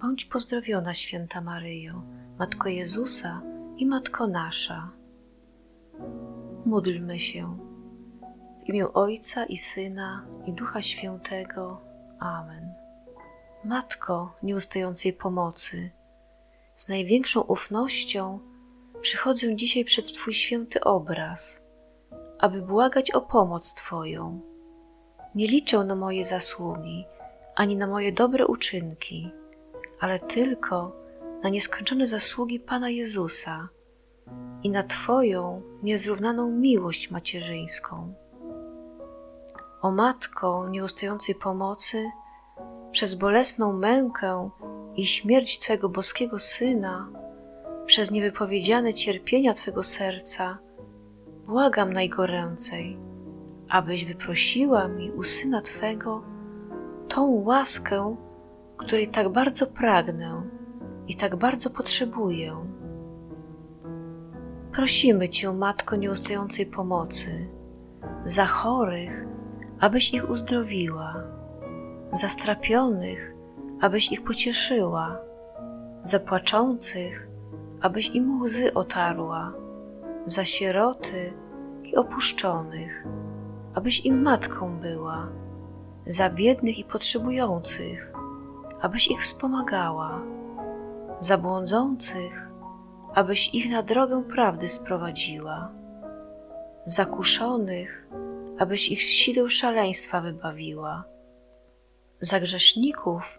Bądź pozdrowiona, święta Maryjo, Matko Jezusa i Matko nasza. Módlmy się. W imię Ojca i Syna i Ducha Świętego. Amen. Matko nieustającej pomocy, z największą ufnością przychodzę dzisiaj przed Twój święty obraz, aby błagać o pomoc Twoją. Nie liczę na moje zasługi, ani na moje dobre uczynki, ale tylko na nieskończone zasługi Pana Jezusa i na Twoją niezrównaną miłość macierzyńską. O Matko nieustającej pomocy, przez bolesną mękę i śmierć Twego boskiego Syna, przez niewypowiedziane cierpienia Twego serca, błagam najgoręcej, abyś wyprosiła mi u Syna Twego tą łaskę, której tak bardzo pragnę i tak bardzo potrzebuję. Prosimy Cię, Matko nieustającej pomocy, za chorych, abyś ich uzdrowiła, za strapionych, abyś ich pocieszyła, za płaczących, abyś im łzy otarła, za sieroty i opuszczonych, abyś im matką była, za biednych i potrzebujących, abyś ich wspomagała, za błądzących, abyś ich na drogę prawdy sprowadziła, zakuszonych, abyś ich z sideł szaleństwa wybawiła, za grzeszników,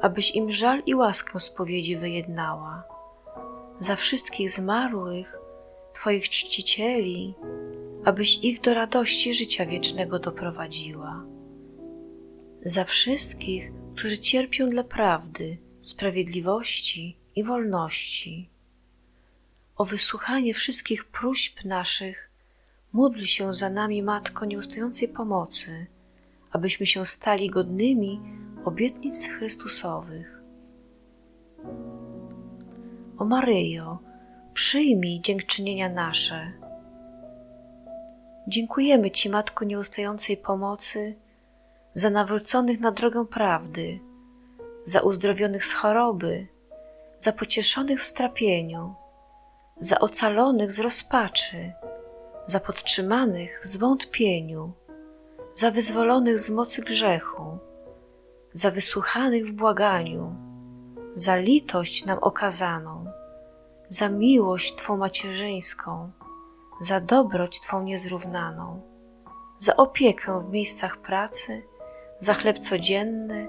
abyś im żal i łaskę spowiedzi wyjednała, za wszystkich zmarłych, Twoich czcicieli, abyś ich do radości życia wiecznego doprowadziła, za wszystkich, którzy cierpią dla prawdy, sprawiedliwości i wolności. O wysłuchanie wszystkich próśb naszych, módl się za nami, Matko nieustającej pomocy, abyśmy się stali godnymi obietnic Chrystusowych. O Maryjo, przyjmij dziękczynienia nasze. Dziękujemy Ci, Matko nieustającej pomocy, za nawróconych na drogę prawdy, za uzdrowionych z choroby, za pocieszonych w strapieniu, za ocalonych z rozpaczy, za podtrzymanych w zwątpieniu, za wyzwolonych z mocy grzechu, za wysłuchanych w błaganiu, za litość nam okazaną, za miłość Twą macierzyńską, za dobroć Twą niezrównaną, za opiekę w miejscach pracy, za chleb codzienny,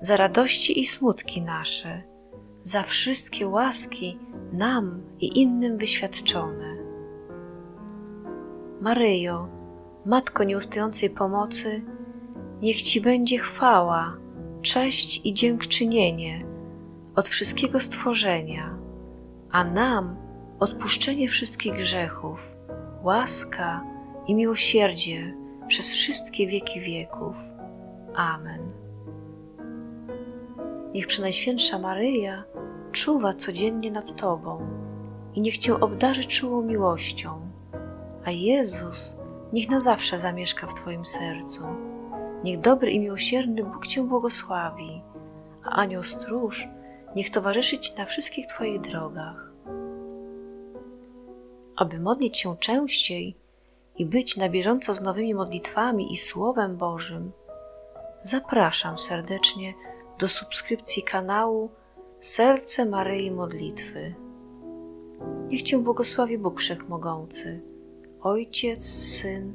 za radości i smutki nasze, za wszystkie łaski nam i innym wyświadczone. Maryjo, Matko nieustającej pomocy, niech Ci będzie chwała, cześć i dziękczynienie od wszystkiego stworzenia, a nam odpuszczenie wszystkich grzechów, łaska i miłosierdzie przez wszystkie wieki wieków. Amen. Niech Przenajświętsza Maryja czuwa codziennie nad Tobą i niech Cię obdarzy czułą miłością, a Jezus niech na zawsze zamieszka w Twoim sercu. Niech dobry i miłosierny Bóg Cię błogosławi, a anioł stróż niech towarzyszy Ci na wszystkich Twoich drogach. Aby modlić się częściej i być na bieżąco z nowymi modlitwami i Słowem Bożym, zapraszam serdecznie do subskrypcji kanału Serce Maryi Modlitwy. Niech Cię błogosławi Bóg Wszechmogący, Ojciec, Syn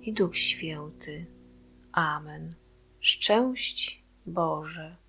i Duch Święty. Amen. Szczęść Boże.